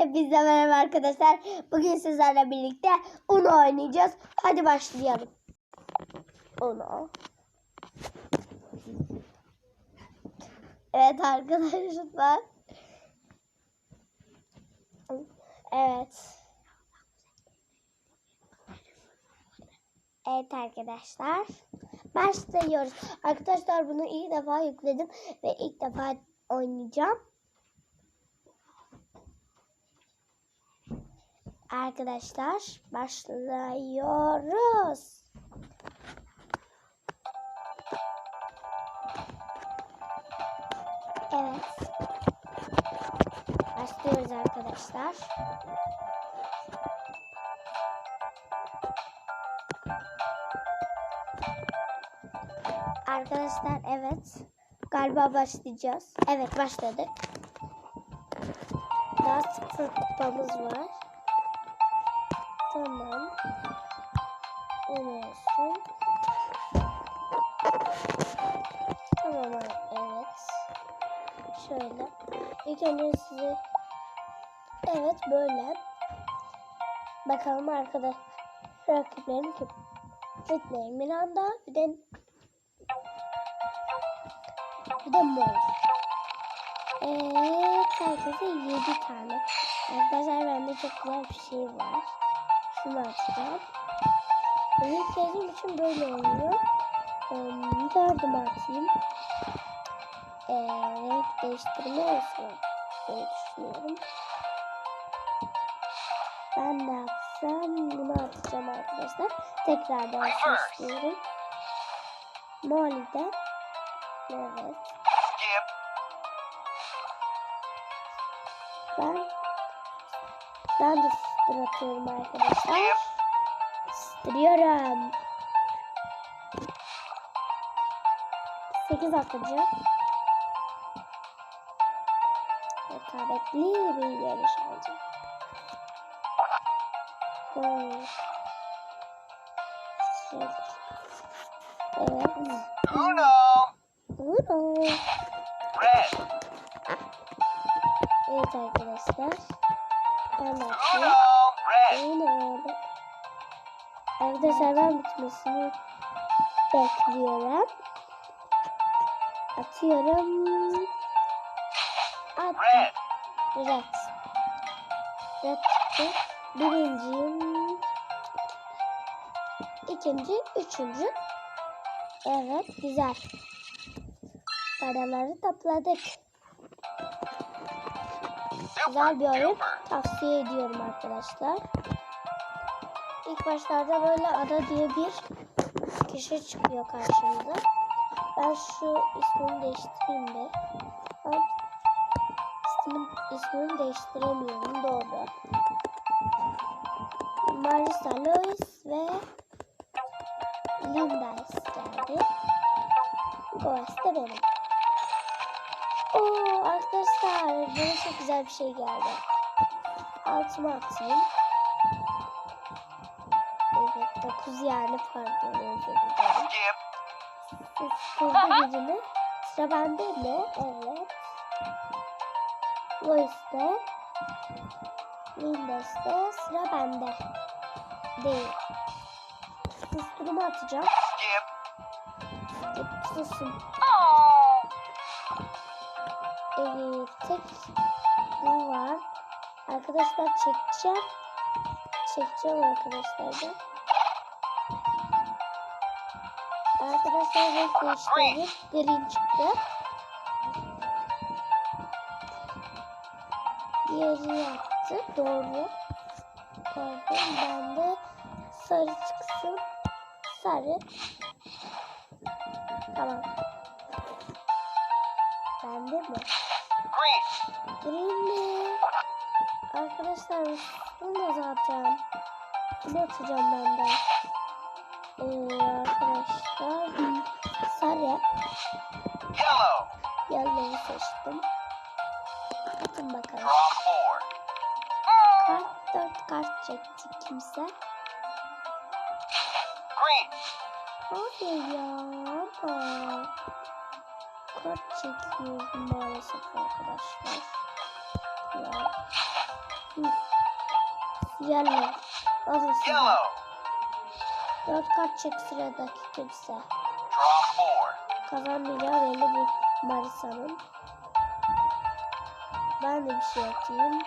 Hepinize merhaba arkadaşlar. Bugün sizlerle birlikte Uno oynayacağız. Hadi başlayalım. Uno. Evet arkadaşlar. Evet. Evet arkadaşlar. Başlıyoruz. Arkadaşlar bunu ilk defa yükledim ve ilk defa oynayacağım. Arkadaşlar başlıyoruz. Evet. Başlıyoruz arkadaşlar. Arkadaşlar evet. Galiba başlayacağız. Evet başladık. Daha sıfır kupamız var. Tamam. Öyle olsun. Tamam evet. Şöyle. İlk önce size evet böyle. Bakalım arkada rakiplerim kim? Ritney, Miranda bir de bir de mor. Evet, herkese 7 tane. Arkadaşlar bende çok güzel bir şey var. Açacağım. Benim sevdiğim için böyle oluyor. Um, dördümü atayım. Ee, renk değiştirme olsun diye düşünüyorum. Ben de atsam bunu atacağım arkadaşlar. Tekrar da istiyorum. Molly'de. Evet. Ben ben de sıfır atıyorum arkadaşlar. Skip. Sıfırıyorum. 8 atacağım. Rekabetli bir yarış olacak. Hmm. Evet. Uno. Uno. Red. Evet arkadaşlar. Ben de Red. Uno. Arkadaşlar ben bitmesini bekliyorum. Atıyorum. Attım. Red. Red çıktı. Birinciyim. İkinci, üçüncü. Evet, güzel. Paraları topladık. Güzel bir oyun. Tavsiye ediyorum arkadaşlar. İlk başlarda böyle ada diye bir kişi çıkıyor karşımıza. Ben şu ismini değiştireyim de. Ben ismini, değiştiremiyorum. Doğru. Marisa Lois ve Linda geldi. Goes de benim. Oo arkadaşlar bana çok güzel bir şey geldi. Altıma atayım. Evet 9 yani pardon özür dilerim. Sıra bende mi? Evet. Lois'te. Windows'te sıra bende. Değil. Susturumu atacağım. Susun. Oh. Evet. Tek bu var. Arkadaşlar çekeceğim. Çekeceğim arkadaşlar da. Arkadaşlar renk değiştirdik. Green çıktı. Diğeri yaptı. Doğru. Pardon. Ben de sarı çıksın. Sarı. Tamam. Bende mi? Green. Green mi? Arkadaşlar bunu da zaten. Bunu atacağım ben de. Ee, arkadaşlar sarı. Yellow. Yellow'u seçtim. Atın bakalım. Kart dört kart çekti kimse. Green. Hayır ya. Ama. Kart çekiyorum maalesef arkadaşlar. Ya. Alın size. Yellow. Dört kart çek sıradaki kimse. Kazanmayacağı belli bu Marisa'nın. Ben de bir şey atayım.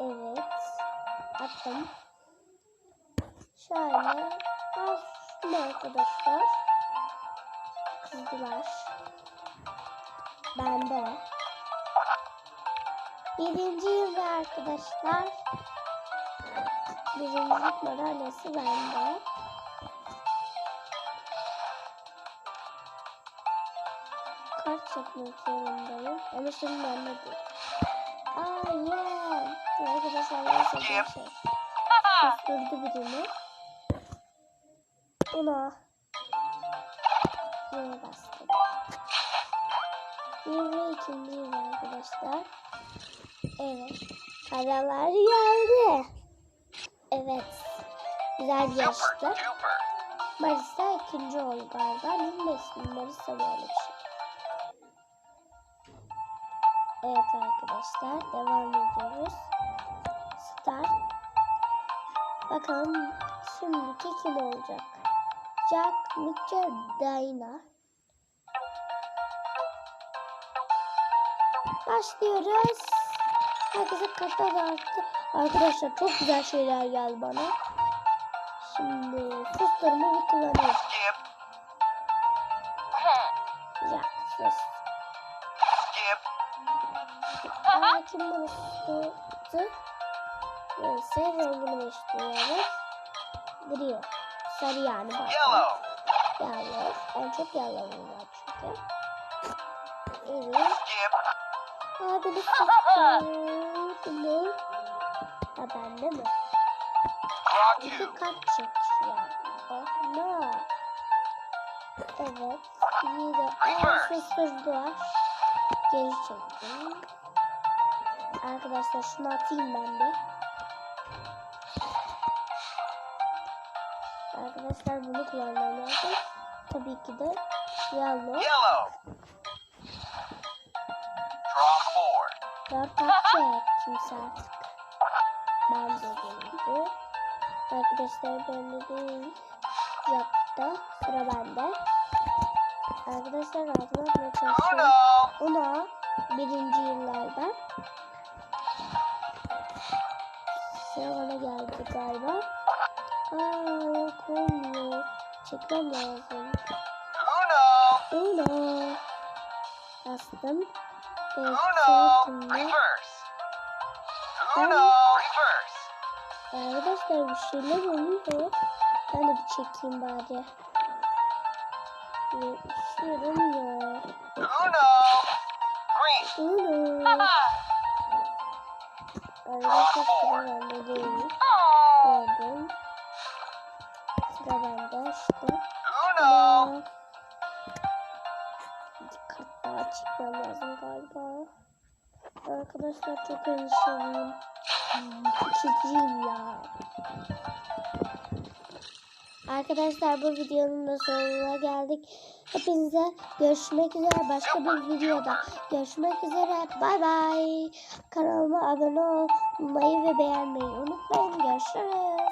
Evet. Attım. Şöyle. Alsın arkadaşlar. Kızdılar. Bende. Birinci yılda arkadaşlar. Birincilik madalyası bende. Kart çekmek zorundayım. Ama şimdi bende değil. Aa yeah. Arkadaşlar ben sevdiğim şey. Susturdu birini. Buna. Yine bastım. Bir ve ikinci yıl arkadaşlar. Evet. Paralar geldi. Evet. Güzel yarıştı. Marisa ikinci oldu galiba. Benim ismim Marisa böyle bir şey. Evet arkadaşlar devam ediyoruz. Start. Bakalım şimdiki kim olacak? Jack, Mitchell, Dina. Başlıyoruz. Herkese kartlar dağıttı. Arkadaşlar çok güzel şeyler geldi bana. Şimdi susturma bir kullanayım. Sus. Skip. Aa, kim bunu susturdu? Neyse rengini değiştiriyoruz. Gri. Sarı yani bak. Yellow. Yellow. En çok yellow'um var çünkü. Evet. Aa beni susturdu. Ha bende mi? İki two. kart çekiyor. Oh no. Evet. İyi de aa, susturdular. Geri çektim. Arkadaşlar şunu atayım ben de. Arkadaşlar bunu kullanmam lazım. Tabii ki de yellow. Yellow. Draw four. Dört çek kimse artık. Ben de geldi. Arkadaşlar bende değil. Yaptı. Sıra bende. Arkadaşlar altına atmaya çalışıyorum. Ona birinci yıllarda. Sıra bana geldi galiba. Aa olmuyor. Çekmem lazım. Uno. Uno. Bastım. Uno. Reverse. Uno. Reverse. Arkadaşlar bir şeyler oluyor. Ben de bir çekeyim bari. Üşüyorum ya. Uno. Green. Uno. Arkadaşlar sıra bende değil. Gördüm. Sıra bende işte. Dikkat daha çıkmam lazım galiba. Arkadaşlar çok endişeliyim. Titriyim ya. Arkadaşlar bu videonun da sonuna geldik. Hepinize görüşmek üzere başka bir videoda. Görüşmek üzere. Bay bay. Kanalıma abone olmayı ve beğenmeyi unutmayın. Görüşürüz.